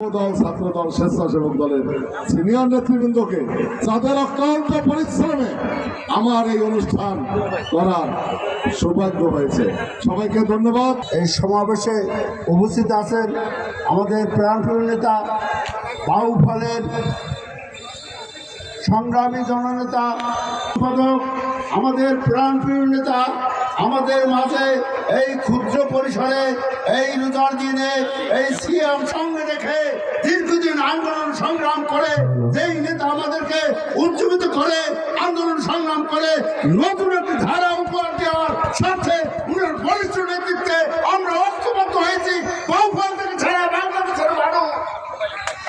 দল ছাত্র দল স্বেচ্ছাসেবক দলের সিনিয়র নেতৃবৃন্দকে যাদের অক্লান্ত পরিশ্রমে আমার এই অনুষ্ঠান করার সৌভাগ্য হয়েছে। সবাইকে ধন্যবাদ। এই সমাবেশে উপস্থিত আছেন আমাদের প্রাণপ্রিয় নেতা, বাউফলের সংগ্রামী জননেতা, সম্পাদক, আমাদের প্রাণপ্রিয় নেতা আমাদের মাঝে এই ক্ষুদ্র পরিসরে, এই রোজার দিনে, এই সিএম সঙ্গে রেখে দীর্ঘদিন আন্দোলন সংগ্রাম করে, যেই নেতা আমাদেরকে উজ্জীবিত করে, আন্দোলন সংগ্রাম করে, নতুন একটি ধারা উপহার দেওয়ার সাথে উনার বলিষ্ঠ নেতৃত্বে আমরা ঐক্যবদ্ধ হয়েছি বাউফল থেকে ছাড়া বাংলাদেশের মানুষ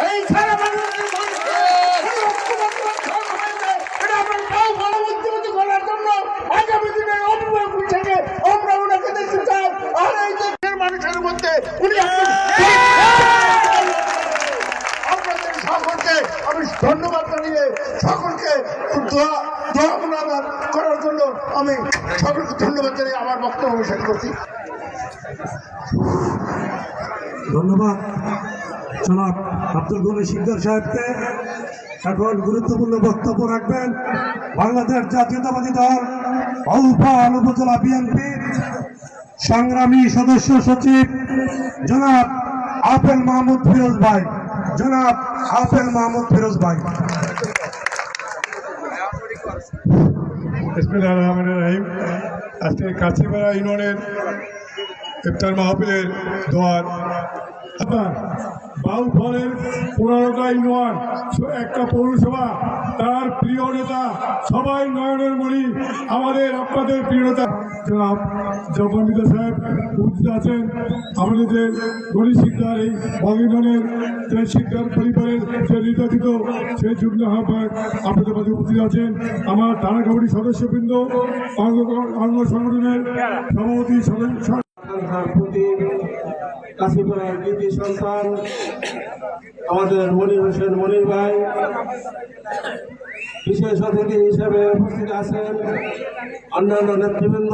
এই সারা বাংলাদেশের মানুষকে এই ঐক্যবদ্ধ রাখা হয়েছে। এটা আমরা বাউফল উজ্জীবিত করার জন্য আগামী দিনে অভিভাবক থেকে আমরা ওনাকে দেখতে চাই আর এই দেশের মানুষের মধ্যে উনি আপনাদের সকলকে আমি ধন্যবাদ জানিয়ে সকলকে করার জন্য আমি সকলকে ধন্যবাদ জানিয়ে আমার বক্তব্য শেষ করছি। ধন্যবাদ জনাব আব্দুল গনি সিকদার সাহেবকে। এখন গুরুত্বপূর্ণ বক্তব্য রাখবেন বাংলাদেশ জাতীয়তাবাদী দল ঔফাল উপজেলা বিএনপির সংগ্রামী সদস্য সচিব জনাব আপেল মাহমুদ ফিরোজ ভাই। জনাব আপেল মাহমুদ ফিরোজ ভাই। ইসমিল্লাহ রহমান রাহিম, আজকে কাছিপাড়া ইউনিয়নের ইফতার মাহফিলের দোয়ার। আপনার বাউফলের পনেরোটা ইউনিয়ন একটা পৌরসভা। তার প্রিয় নেতা সবাই নয়নের মণি, আমাদের আপনাদের প্রিয় নেতা। জনাব জগন্বিতা সাহেব উপস্থিত আছেন আমাদের যে গণিত শিকদার এই বাগিনের যে শিকদার পরিবারের যে নির্যাতিত, সেই যুগ্ম আহ্বায়ক আপনাদের মাঝে উপস্থিত আছেন আমার থানা কমিটি সদস্যবৃন্দ, অঙ্গ সংগঠনের সভাপতি সদস্য প্রতি কাশিপাড়ার কৃতি সন্তান, আমাদের মনির হোসেন মনির ভাই, বিশেষ অতিথি হিসেবে উপস্থিত আছেন। অন্যান্য নেতৃবৃন্দ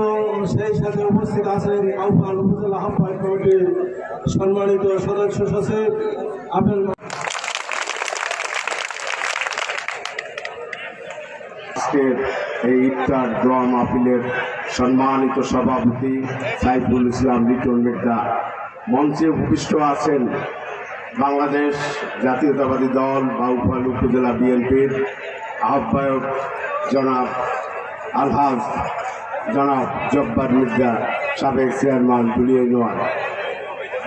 সেই সাথে উপস্থিত আছেন আহ্বান উপজেলা আহ্বায়ক কমিটির সম্মানিত সদস্য সচিব আপেল আজকের এই ইফতার দোয়া মাহফিলের সম্মানিত সভাপতি সাইফুল ইসলাম লিটন মির্জা মঞ্চে উপবিষ্ট আছেন বাংলাদেশ জাতীয়তাবাদী দল বাউফল উপজেলা বিএনপির আহ্বায়ক জনাব আলহাজ জনাব জব্বার মির্জা সাবেক চেয়ারম্যান দুলিয়া নোয়ার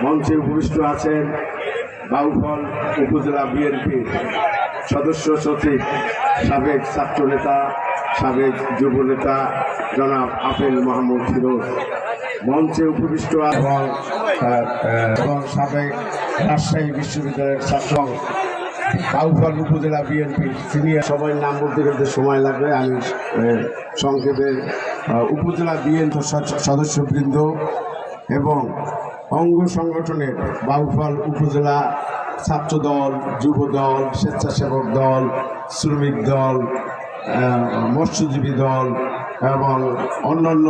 মঞ্চে উপবিষ্ট আছেন বাউফল উপজেলা বিএনপির সদস্য সচিব সাবেক ছাত্রনেতা সাবেক যুব নেতা জনাব আফেল মাহমুদ ফিরোজ। মঞ্চে উপবিষ্ট আছেন এবং আহ, আহ, সাবেক রাজশাহী বিশ্ববিদ্যালয়ের ছাত্র বাউফল উপজেলা বিএনপি সিনিয়র। সবাই নাম বলতে গেলে সময় লাগবে। আমি সংক্ষেপে উপজেলা বিএনপি সদস্যবৃন্দ এবং অঙ্গ সংগঠনের বাউফল উপজেলা ছাত্র দল যুব দল স্বেচ্ছাসেবক দল, শ্রমিক দল মৎস্যজীবী দল এবং অন্যান্য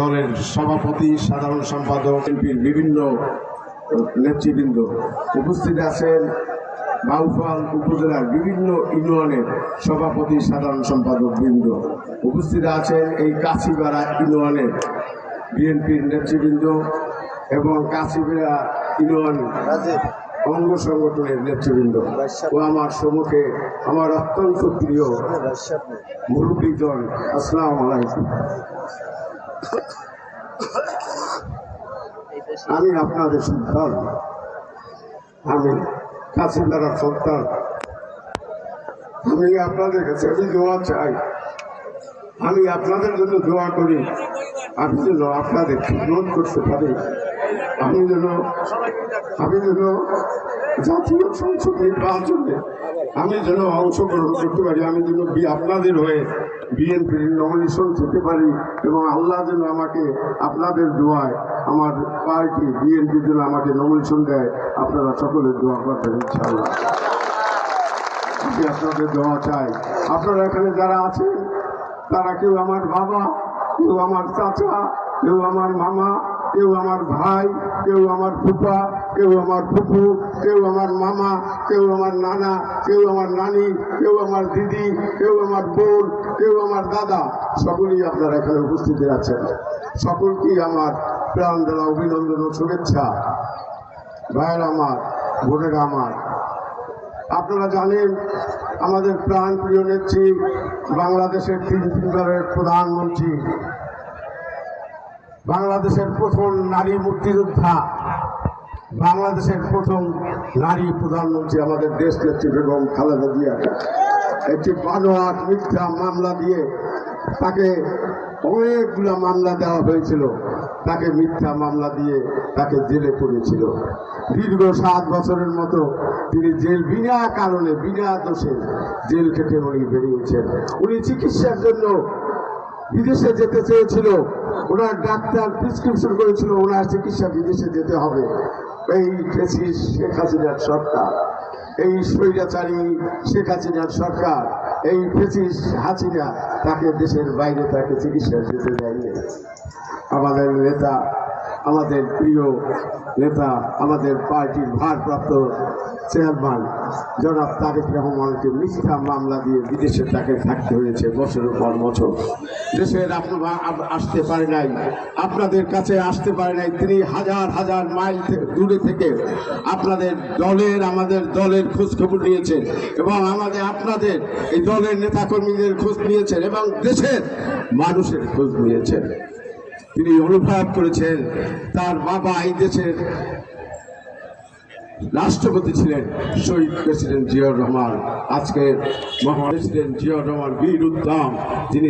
দলের সভাপতি, সাধারণ সম্পাদক, এমপির বিভিন্ন নেতৃবৃন্দ উপস্থিত আছেন। বাউফল উপজেলার বিভিন্ন ইউনিয়নের সভাপতি, সাধারণ সম্পাদক বৃন্দ উপস্থিত আছেন। এই কাছিপাড়া ইউনিয়নের বিএনপির নেতৃবৃন্দ এবং কাছিপাড়া ইউনিয়ন অঙ্গ সংগঠনের নেতৃবৃন্দ। ও আমার সম্মুখে আমার অত্যন্ত প্রিয় মুরব্বীগণ, আসসালাম আলাইকুম। আমি আপনাদের সন্তান। আমি কাছিপাড়ার সন্তান। আমি আপনাদের কাছে আমি দোয়া চাই। আমি আপনাদের জন্য দোয়া করি। আমি যেন আপনাদের খিদমত করতে পারি। আমি যেন আমি যেন জাতীয় সংসদ নির্বাচনে আমি যেন অংশগ্রহণ করতে পারি, আমি যেন আপনাদের হয়ে বিএনপির নমিনেশন পেতে পারি এবং আল্লাহ যেন আমাকে আপনাদের দোয়ায়, আমার পার্টি বিএনপি যেন আমাকে নমিনেশন দেয়, আপনারা সকলের দোয়া করবেন ইনশাআল্লাহ। আমি আপনাদের দোয়া চাই। আপনারা এখানে যারা আছেন, তারা কেউ আমার বাবা, কেউ আমার চাচা, কেউ আমার মামা কেউ আমার ভাই, কেউ আমার ফুপা কেউ আমার ফুফু, কেউ আমার মামা, কেউ আমার নানা, কেউ আমার নানি, কেউ আমার দিদি, কেউ আমার বোন, কেউ আমার দাদা, সকলেই আপনারা এখানে উপস্থিত আছেন। সকলকেই আমার প্রাণ দেওয়া অভিনন্দন ও শুভেচ্ছা? ভাইয়ের আমার, বোনেরা আমার। আপনারা জানেন, আমাদের প্রাণ প্রিয় নেত্রী বাংলাদেশের তিন তিনবারের প্রধানমন্ত্রী। বাংলাদেশের প্রথম নারী মুক্তিযোদ্ধা, বাংলাদেশের প্রথম নারী প্রধানমন্ত্রী আমাদের দেশ নেত্রী বেগম খালেদা জিয়া। একটি বানোয়াট মিথ্যা মামলা দিয়ে তাকে অনেকগুলো মামলা দেওয়া হয়েছিল। তাকে মিথ্যা মামলা দিয়ে তাকে জেলে পড়েছিল দীর্ঘ সাত বছরের মতো তিনি জেল বিনা কারণে, বিনা দোষে জেল থেকে উনি বেরিয়েছেন। উনি চিকিৎসার জন্য বিদেশে যেতে চেয়েছিল, ওনার ডাক্তার প্রিসক্রিপশন করেছিল, ওনার চিকিৎসা বিদেশে যেতে হবে। এই ফেসিস শেখ হাসিনার সরকার, এই স্বৈরাচারী শেখ হাসিনার সরকার, এই ফেসিস হাসিনা তাকে দেশের বাইরে তাকে চিকিৎসা যেতে দেয়নি। আমাদের নেতা আমাদের প্রিয় নেতা, আমাদের পার্টির ভারপ্রাপ্ত চেয়ারম্যান জনাব তারেক রহমানকে মিথ্যা মামলা দিয়ে বিদেশে তাকে থাকতে হয়েছে বছরের পর বছর। দেশের আপনারা আসতে পারে নাই, আপনাদের কাছে আসতে পারে নাই, তিনি হাজার হাজার মাইল দূরে থেকে আপনাদের দলের, আমাদের দলের খোঁজ খবর নিয়েছেন এবং আমাদের আপনাদের এই দলের নেতাকর্মীদের খোঁজ নিয়েছেন এবং দেশের মানুষের খোঁজ নিয়েছেন। তিনি অনুভব করেছেন, তার বাবা এই দেশের রাষ্ট্রপতি ছিলেন শহীদ প্রেসিডেন্ট জিয়াউর রহমান। আজকের মহান প্রেসিডেন্ট জিয়াউর রহমান বীর উত্তম, তিনি